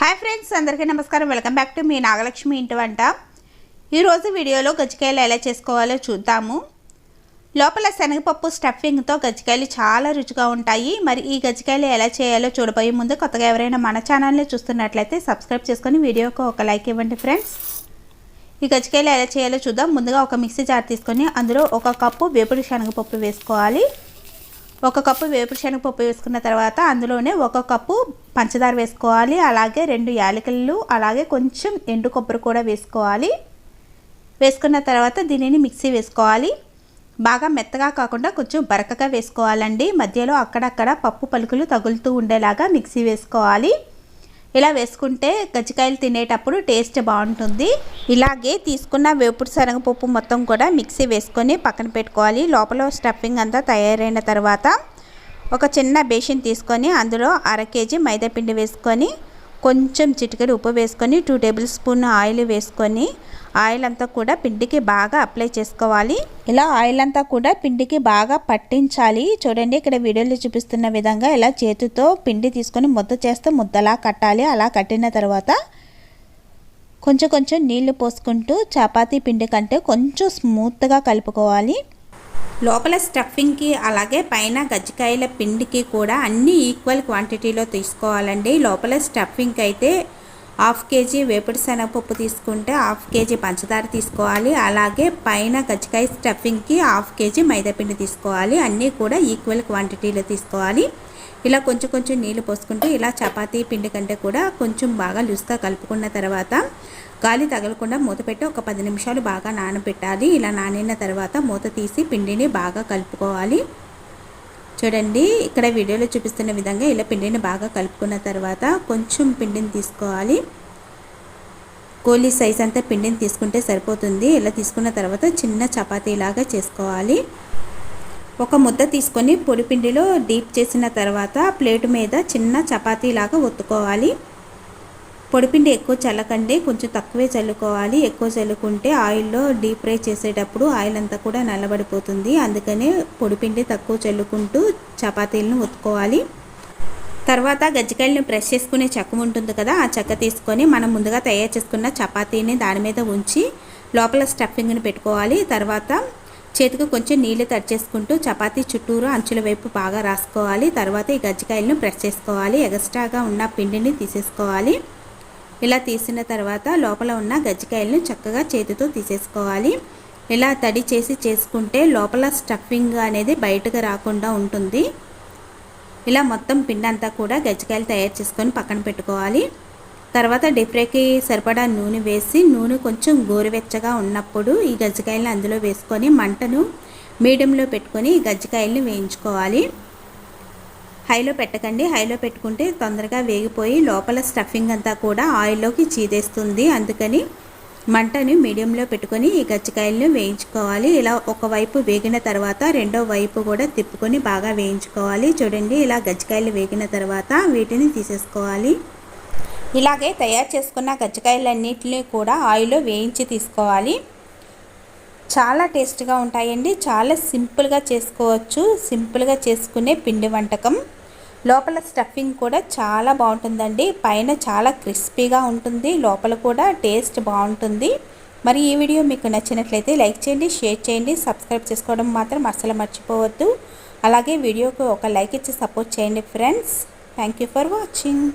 Hi friends అందరికీ నమస్కారం. Welcome back to మీ నాగలక్ష్మి ఇంటి వంట. ఈరోజు వీడియోలో గజ్జికాయలు ఎలా చేసుకోవాలో చూద్దాము. లోపల శనగపప్పు స్టఫింగ్తో గజ్జికాయలు చాలా రుచిగా ఉంటాయి. మరి ఈ గజ్జికాయలు ఎలా చేయాలో చూడబోయే ముందు కొత్తగా ఎవరైనా మన ఛానల్ని చూస్తున్నట్లయితే సబ్స్క్రైబ్ చేసుకొని వీడియోకి ఒక లైక్ ఇవ్వండి ఫ్రెండ్స్. ఈ గజ్జికాయలు ఎలా చేయాలో చూద్దాం. ముందుగా ఒక మిక్సీ జార్ తీసుకొని అందులో ఒక కప్పు వేపుడు శనగపప్పు వేసుకోవాలి. ఒక కప్పు వేపుడు శనగపప్పు వేసుకున్న తర్వాత అందులోనే ఒక కప్పు పంచదార వేసుకోవాలి. అలాగే రెండు యాలకులు అలాగే కొంచెం ఎండు కొబ్బరి కూడా వేసుకోవాలి. వేసుకున్న తర్వాత దీనిని మిక్సీ వేసుకోవాలి. బాగా మెత్తగా కాకుండా కొంచెం బరకగా వేసుకోవాలండి. మధ్యలో అక్కడక్కడ పప్పు పలుకులు తగులుతూ ఉండేలాగా మిక్సీ వేసుకోవాలి. ఇలా వేసుకుంటే గజ్జికాయలు తినేటప్పుడు టేస్ట్ బాగుంటుంది. ఇలాగే తీసుకున్న వేపుడు శనగపప్పు మొత్తం కూడా మిక్సీ వేసుకొని పక్కన పెట్టుకోవాలి. లోపల స్టఫింగ్ అంతా తయారైన తర్వాత ఒక చిన్న బేషన్ తీసుకొని అందులో అర కేజీ మైదాపిండి వేసుకొని కొంచెం చిటికెడు ఉప్పు వేసుకొని టూ టేబుల్ స్పూన్ ఆయిల్ వేసుకొని ఆయిల్ అంతా కూడా పిండికి బాగా అప్లై చేసుకోవాలి. ఇలా ఆయిల్ అంతా కూడా పిండికి బాగా పట్టించాలి. చూడండి ఇక్కడ వీడియోలో చూపిస్తున్న విధంగా ఇలా చేతితో పిండి తీసుకొని ముద్ద చేస్తే ముద్దలా కట్టాలి. అలా కట్టిన తర్వాత కొంచెం కొంచెం నీళ్ళు పోసుకుంటూ చపాతీ పిండి కంటే కొంచెం స్మూత్గా కలుపుకోవాలి. లోపల స్టఫింగ్కి అలాగే పైన గజ్జికాయల పిండికి కూడా అన్ని ఈక్వల్ క్వాంటిటీలో తీసుకోవాలండి. లోపల స్టఫింగ్కి అయితే హాఫ్ కేజీ వేపుడు శనగపప్పు తీసుకుంటే హాఫ్ కేజీ పంచదార తీసుకోవాలి. అలాగే పైన గజ్జికాయ స్టఫింగ్కి హాఫ్ కేజీ మైదాపిండి తీసుకోవాలి. అన్నీ కూడా ఈక్వల్ క్వాంటిటీలో తీసుకోవాలి. ఇలా కొంచెం కొంచెం నీళ్ళు పోసుకుంటూ ఇలా చపాతీ పిండి కంటే కూడా కొంచెం బాగా లూస్గా కలుపుకున్న తర్వాత గాలి తగలకుండా మూత పెట్టి ఒక పది నిమిషాలు బాగా నానబెట్టాలి. ఇలా నానిన తర్వాత మూత తీసి పిండిని బాగా కలుపుకోవాలి. చూడండి ఇక్కడ వీడియోలో చూపిస్తున్న విధంగా ఇలా పిండిని బాగా కలుపుకున్న తర్వాత కొంచెం పిండిని తీసుకోవాలి. గోలీ సైజ్ అంతా పిండిని తీసుకుంటే సరిపోతుంది. ఇలా తీసుకున్న తర్వాత చిన్న చపాతీలాగా చేసుకోవాలి. ఒక ముద్ద తీసుకొని పొడిపిండిలో డీప్ చేసిన తర్వాత ప్లేట్ మీద చిన్న చపాతీలాగా ఒత్తుకోవాలి. పొడిపిండి ఎక్కువ చల్లకండి కొంచెం తక్కువే చల్లుకోవాలి. ఎక్కువ చల్లుకుంటే ఆయిల్లో డీప్ ఫ్రై చేసేటప్పుడు ఆయిల్ అంతా కూడా నల్లబడిపోతుంది. అందుకనే పొడిపిండి తక్కువ చల్లుకుంటూ చపాతీలను ఒత్తుకోవాలి. తర్వాత గజ్జికాయలను ప్రెస్ చేసుకునే చెక్క ఉంటుంది కదా ఆ చెక్క తీసుకొని మనం ముందుగా తయారు చేసుకున్న చపాతీని దాని మీద ఉంచి లోపల స్టఫింగ్ని పెట్టుకోవాలి. తర్వాత చేతికి కొంచెం నీళ్ళు తడిచేసుకుంటూ చపాతీ చుట్టూరు అంచుల వైపు బాగా రాసుకోవాలి. తర్వాత ఈ గజ్జికాయలను ప్రెస్ చేసుకోవాలి. ఎక్స్ట్రాగా ఉన్న పిండిని తీసేసుకోవాలి. ఇలా తీసిన తర్వాత లోపల ఉన్న గజ్జికాయలను చక్కగా చేతితో తీసేసుకోవాలి. ఇలా తడి చేసి చేసుకుంటే లోపల స్టఫింగ్ అనేది బయటకు రాకుండా ఉంటుంది. ఇలా మొత్తం పిండి అంతా కూడా గజ్జికాయలు తయారు చేసుకొని పక్కన పెట్టుకోవాలి. తర్వాత డిఫ్రైకి సరిపడా నూనె వేసి నూనె కొంచెం గోరువెచ్చగా ఉన్నప్పుడు ఈ గజ్జికాయలను అందులో వేసుకొని మంటను మీడియంలో పెట్టుకొని ఈ గజ్జికాయలను వేయించుకోవాలి. హైలో పెట్టకండి. హైలో పెట్టుకుంటే తొందరగా వేగిపోయి లోపల స్టఫింగ్ అంతా కూడా ఆయిల్లోకి చీదేస్తుంది. అందుకని మంటని మీడియంలో పెట్టుకొని ఈ గజ్జికాయలను వేయించుకోవాలి. ఇలా ఒకవైపు వేగిన తర్వాత రెండో వైపు కూడా తిప్పుకొని బాగా వేయించుకోవాలి. చూడండి ఇలా గజ్జికాయలు వేగిన తర్వాత వీటిని తీసేసుకోవాలి. ఇలాగే తయారు చేసుకున్న గజ్జకాయలన్నింటినీ కూడా ఆయిల్లో వేయించి తీసుకోవాలి. చాలా టేస్ట్గా ఉంటాయండి. చాలా సింపుల్గా చేసుకోవచ్చు. సింపుల్గా చేసుకునే పిండి వంటకం. లోపల స్టఫింగ్ కూడా చాలా బాగుంటుందండి. పైన చాలా క్రిస్పీగా ఉంటుంది. లోపల కూడా టేస్ట్ బాగుంటుంది. మరి ఈ వీడియో మీకు నచ్చినట్లయితే లైక్ చేయండి షేర్ చేయండి. సబ్స్క్రైబ్ చేసుకోవడం మాత్రం అసలు మర్చిపోవద్దు. అలాగే వీడియోకు ఒక లైక్ ఇచ్చి సపోర్ట్ చేయండి friends. Thank you for watching.